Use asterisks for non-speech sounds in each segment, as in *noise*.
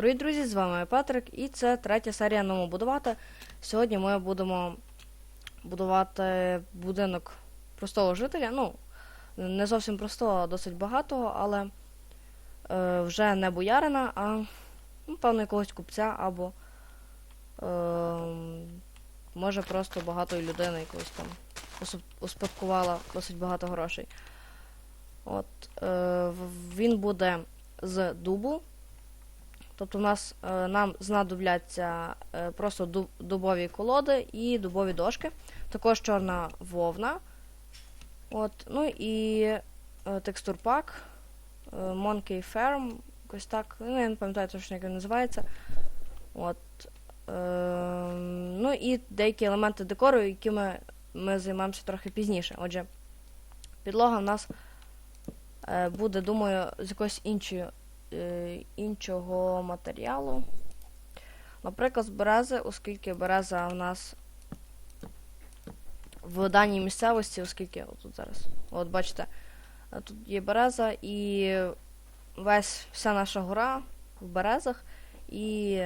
Привіт, друзі! З вами Патрик, і це третя серія «Ному будувати. Сьогодні ми будемо будувати будинок простого жителя. Ну, не зовсім простого, а досить багатого, але е, вже не боярина, а ну, певно якогось купця або е, може просто багатої людини якоїсь там успадкувала досить багато грошей. От, е, він буде з дубу. Тобто у нас е, нам знадобляться е, просто дуб, дубові колоди і дубові дошки, також чорна вовна. От, ну і е, текстурпак, Monkey Farm, якось так. Ну, я не пам'ятаю точно, як він називається. От, е, ну і деякі елементи декору, якими ми займаємося трохи пізніше. Отже, підлога в нас буде, думаю, з якоїсь іншої е, іншого матеріалу. Наприклад, з берези, оскільки береза у нас в даній місцевості, оскільки тут зараз, от бачите, е, тут є береза і весь вся наша гора в березах і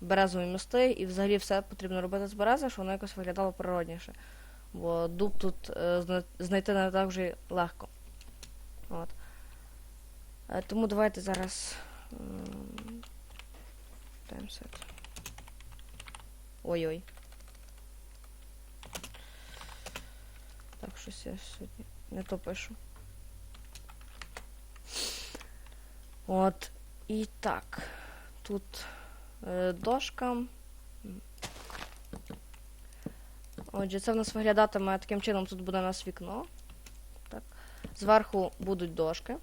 березові мости, і взагалі все потрібно робити з берези, щоб воно якось виглядало природніше. Бо дуб тут е, знайти не так вже легко. От. Е, Тому давайте зараз. Таймсет. Ой-ой. Так, щось я сьогодні не то пишу. От. І так. Тут е, дошка. Отже, це в нас виглядатиме таким чином, тут буде у нас вікно. Так. Зверху будуть дошки.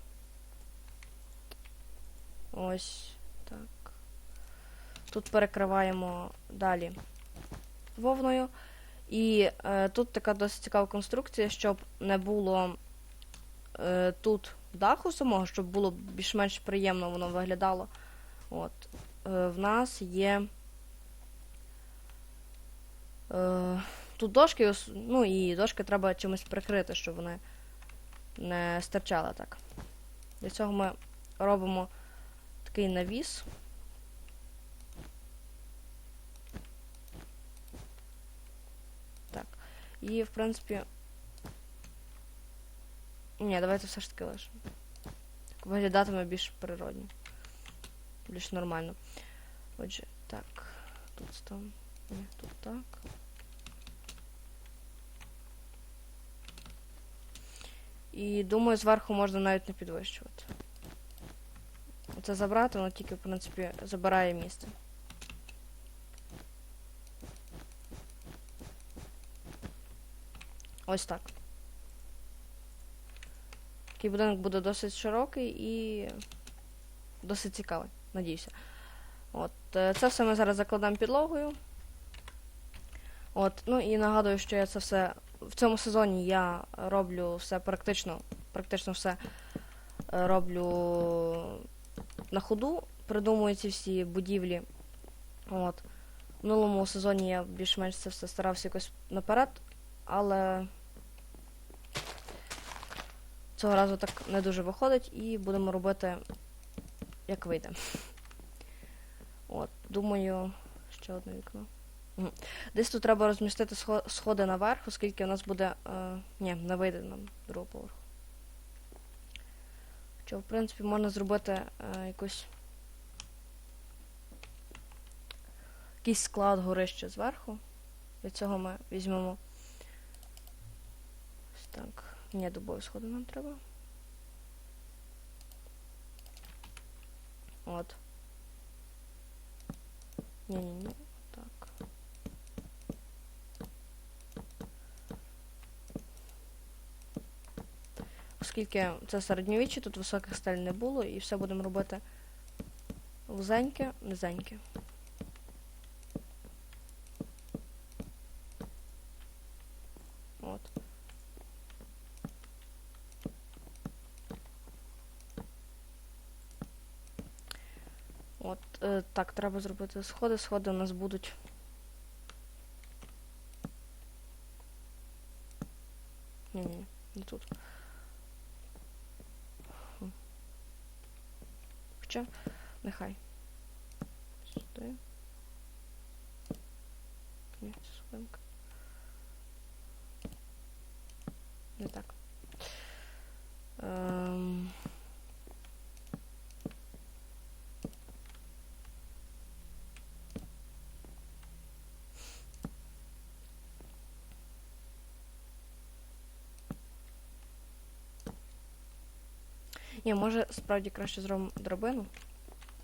Ось так. Тут перекриваємо далі вовною. І е, тут така досить цікава конструкція, щоб не було е, тут даху самого, щоб було більш-менш приємно воно виглядало. От. Е, в нас є. Е, тут дошки, ну і дошки треба чимось прикрити, щоб вони не стирчали так. Для цього ми робимо такий навіс. Так. І, в принципі. Ні, давайте все ж таки лишимо. Виглядатиме більш природно. Більш нормально. Отже, так. Тут став. Ні, тут так. І думаю, зверху можна навіть не підвищувати. Це забрати, воно тільки, в принципі, забирає місце. Ось так. Такий будинок буде досить широкий і досить цікавий, надіюся. От, е, це все ми зараз закладемо підлогою. От, ну і нагадую, що я це все в цьому сезоні я роблю все практично, практично все е, роблю на ходу, придумую ці всі будівлі. От. В минулому сезоні я більш-менш це все старався якось наперед, але цього разу так не дуже виходить, і будемо робити, як вийде. От, думаю, ще одне вікно. Десь тут треба розмістити сходи наверх, оскільки у нас буде. Е, ні, не вийде нам другого поверху. Що, в принципі, можна зробити е, якусь. Якийсь склад горища зверху. Для цього ми візьмемо. Ось так. Ні, дубові сходи нам треба. От. Ні-ні-ні. Так. Оскільки це середньовіччя, тут високих стель не було, і все будемо робити вузеньке, низеньке. От. От, е, так, треба зробити сходи. Сходи у нас будуть. Ні, ні, не тут. Хм. Хоча, нехай. Сюди. Ні, це. Не так. Ем... Ні, може справді краще зробимо драбину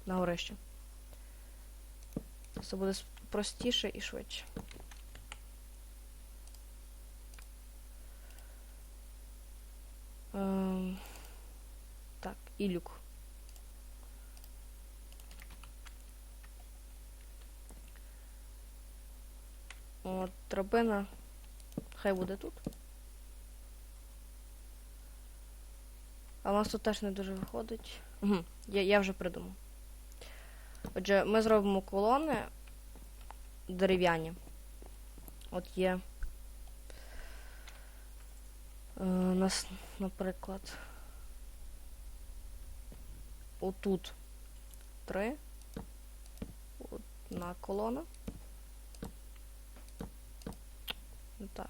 на горище. Це буде простіше і швидше. Ем, так, і люк. От, драбина. Хай буде тут. А у нас тут теж не дуже виходить. Угу, я, я вже придумав. Отже, ми зробимо колони дерев'яні. От є. Е, у нас, наприклад. Отут три. Одна колона. Ну так.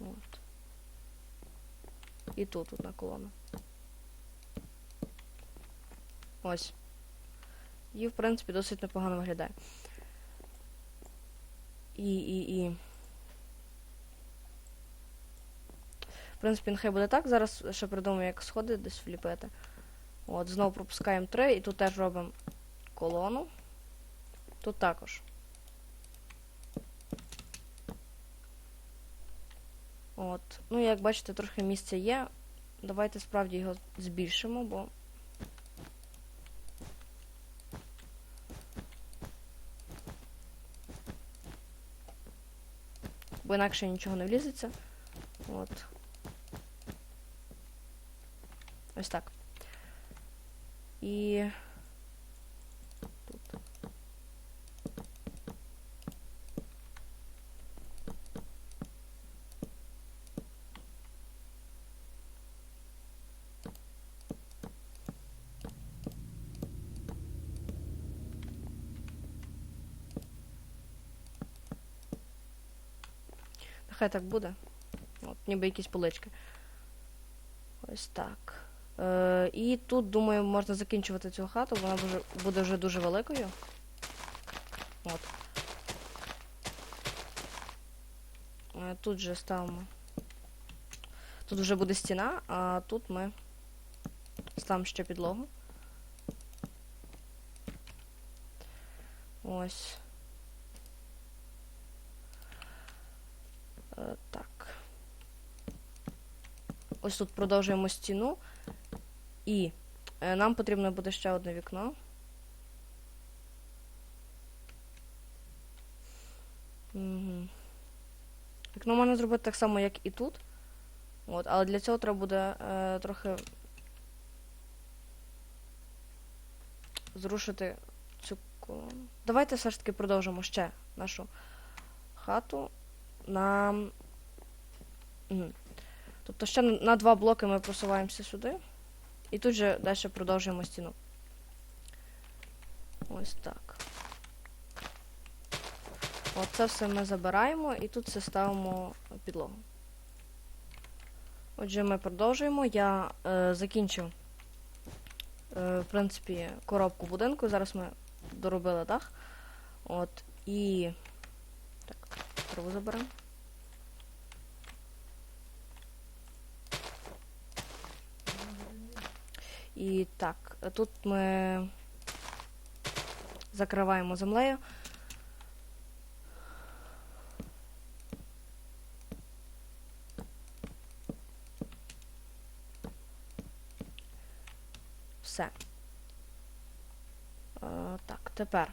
От. І тут одна колона. Ось. І, в принципі, досить непогано виглядає. І, і, і. В принципі, нехай буде так. Зараз ще придумаю, як сходи десь вліпити. От, знову пропускаємо 3 і тут теж робимо колону. Тут також. От. Ну, як бачите, трохи місця є. Давайте справді його збільшимо, бо. Бо інакше нічого не влізеться. От. Ось так. І Нехай так буде. От, ніби якісь полички. Ось так. Е, і тут, думаю, можна закінчувати цю хату, вона буде, буде вже дуже великою. От. Е, тут же ставимо. Тут вже буде стіна, а тут ми ставимо ще підлогу. Ось. Так. Ось тут продовжуємо стіну. І е, нам потрібно буде ще одне вікно. Угу. Вікно можна зробити так само, як і тут. От, але для цього треба буде е, трохи зрушити цю колону. Давайте все ж таки продовжимо ще нашу хату на. Тобто ще на- два блоки ми просуваємося сюди. І тут же далі продовжуємо стіну. Ось так. От це все ми забираємо і тут все ставимо підлогу. Отже, ми продовжуємо. Я е, закінчив, е, в принципі, коробку будинку. Зараз ми доробили дах. От, і. Так, траву заберемо. І так, тут ми закриваємо землею. Все. Е, так, тепер.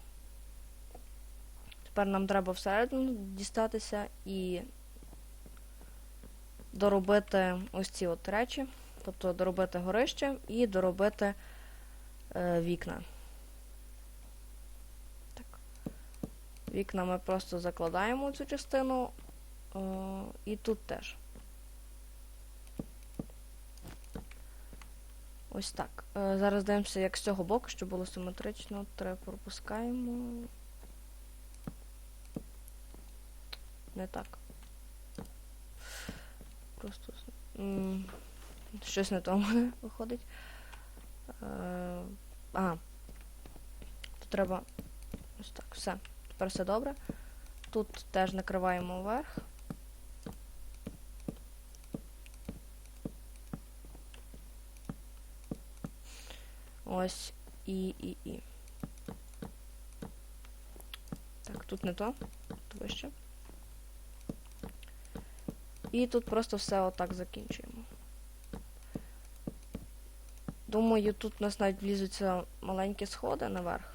Тепер нам треба всередину дістатися і доробити ось ці от речі. Тобто доробити горище і доробити е, вікна. Так. Вікна ми просто закладаємо цю частину. Е, і тут теж. Ось так. Е, зараз дивимося, як з цього боку, щоб було симетрично. Три пропускаємо. Не так. Просто с- м, щось не *laughs* виходить. Е, ага. Тут треба. Ось так, все. Тепер все добре. Тут теж накриваємо вверх. Ось і, і, і. Так, тут не то. Тут вище. І тут просто все отак закінчуємо. Думаю, тут у нас навіть влізуться маленькі сходи наверх.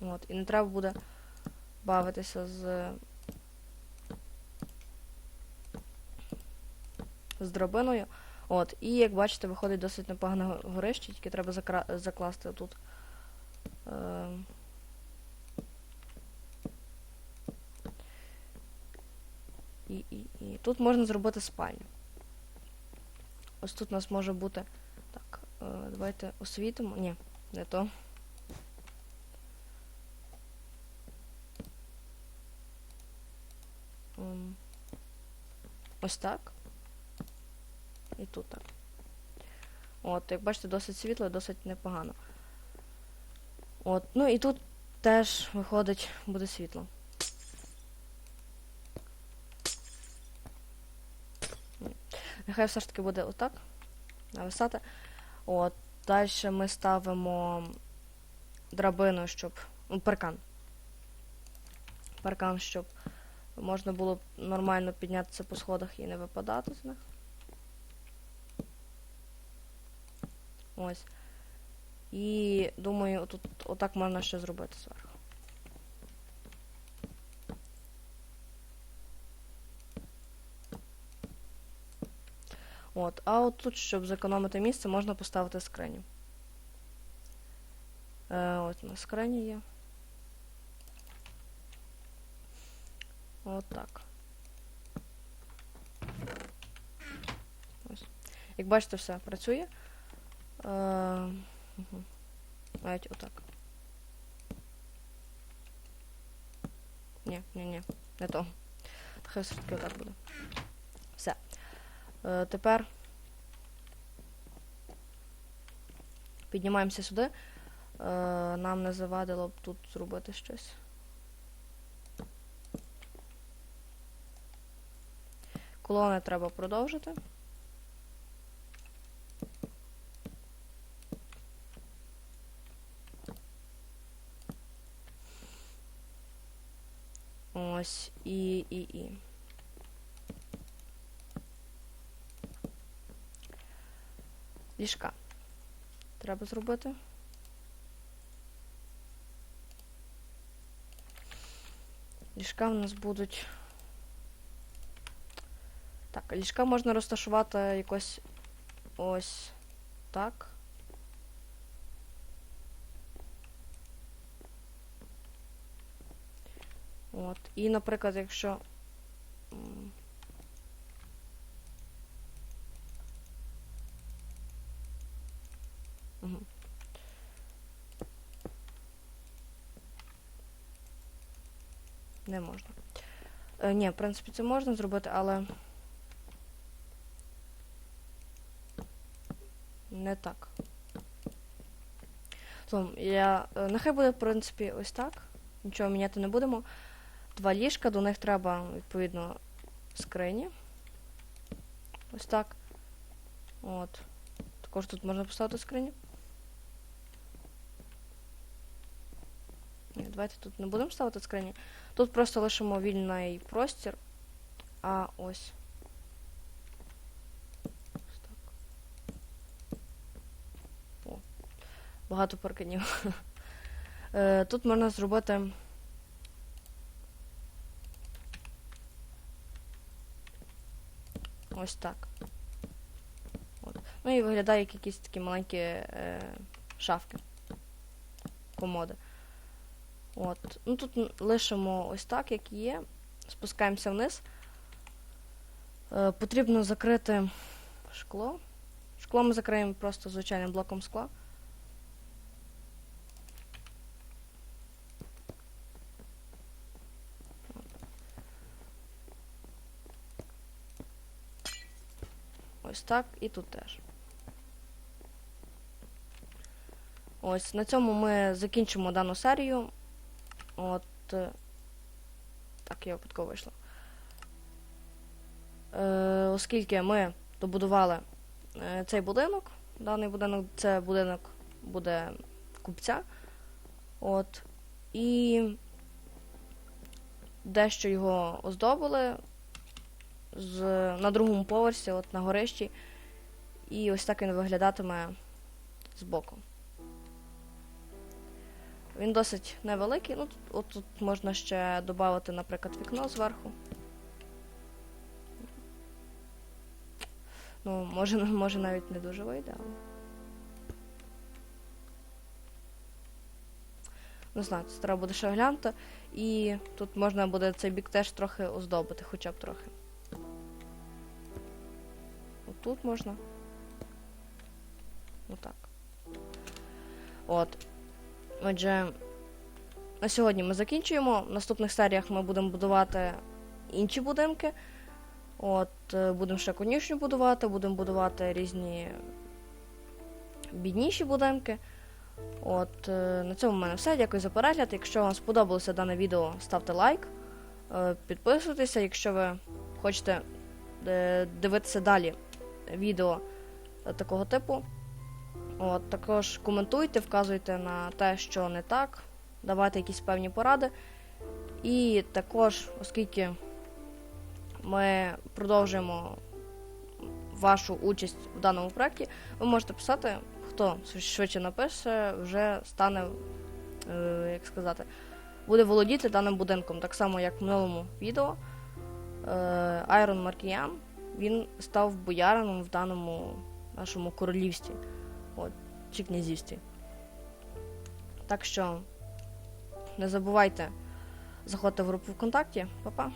От, і не треба буде бавитися з. з драбиною. От, і як бачите, виходить досить непогане горище, тільки треба закласти тут. Е... І, і, і. Тут можна зробити спальню. Ось тут у нас може бути. Так, е, давайте освітимо. Ні, не то. Ем, Ось так. І тут так. От, як бачите, досить світло, досить непогано. От, ну і тут теж виходить, буде світло. Ні. Нехай все ж таки буде отак. Нависати. От, далі ми ставимо драбину, щоб. Ну, паркан. Паркан, щоб можна було нормально піднятися по сходах і не випадати з них. Ось. І думаю, тут отак можна ще зробити зверху. От, а от тут, щоб зекономити місце, можна поставити скриню. Е, от у нас скрині є. От так. Ось. Як бачите, все працює. Е, угу. Навіть отак. Ні, ні, ні, не то. Хай все таки отак буде. Е, тепер піднімаємося сюди. Е, нам не завадило б тут зробити щось. Колони треба продовжити. Ось і, і, і. Ліжка. Треба зробити. Ліжка в нас будуть. Так, ліжка можна розташувати якось ось так. От. І, наприклад, якщо. Не можна. Е, ні, в принципі, це можна зробити, але. Не так. Словом, я. е, Нехай буде, в принципі, ось так. Нічого міняти не будемо. Два ліжка, до них треба, відповідно, скрині. Ось так. От. Також тут можна поставити скрині. Ні, давайте тут не будемо ставити скрині. Тут просто лишимо вільний простір. А ось. О. Багато парканів. *laughs* Е, Тут можна зробити. Ось так. От. Ну і виглядає як якісь такі маленькі е, шафки. Комоди. От. Ну тут лишимо ось так, як є. Спускаємося вниз. Е, потрібно закрити шкло. Шкло ми закриємо просто звичайним блоком скла. Ось так і тут теж. Ось на цьому ми закінчимо дану серію. От. е, Так, я випадково вийшла. Е, оскільки ми добудували е, цей будинок, даний будинок, це будинок буде купця. От. І дещо його оздобили з, на другому поверсі, от на горищі. І ось так він виглядатиме збоку. Він досить невеликий. Ну, от тут можна ще додати, наприклад, вікно зверху. Ну, може, *laughs* може навіть не дуже вийде, але. Не знаю, це треба буде ще глянути. І тут можна буде цей бік теж трохи оздобити, хоча б трохи. Отут можна. Отак. От. Отже, на сьогодні ми закінчуємо. В наступних серіях ми будемо будувати інші будинки. От, е, будемо ще конюшню будувати, будемо будувати різні бідніші будинки. От, е, на цьому в мене все. Дякую за перегляд. Якщо вам сподобалося дане відео, ставте лайк, е, підписуйтеся, якщо ви хочете дивитися далі відео такого типу. От, також коментуйте, вказуйте на те, що не так, давайте якісь певні поради. І також, оскільки ми продовжуємо вашу участь в даному проєкті, ви можете писати, хто швидше напише, вже стане, е, як сказати, буде володіти даним будинком. Так само, як в минулому відео. Е, Айрон Маркіян, він став боярином в даному нашому королівстві. От, чи князівстві. Так що не забувайте заходити в групу ВКонтакті. Па-па.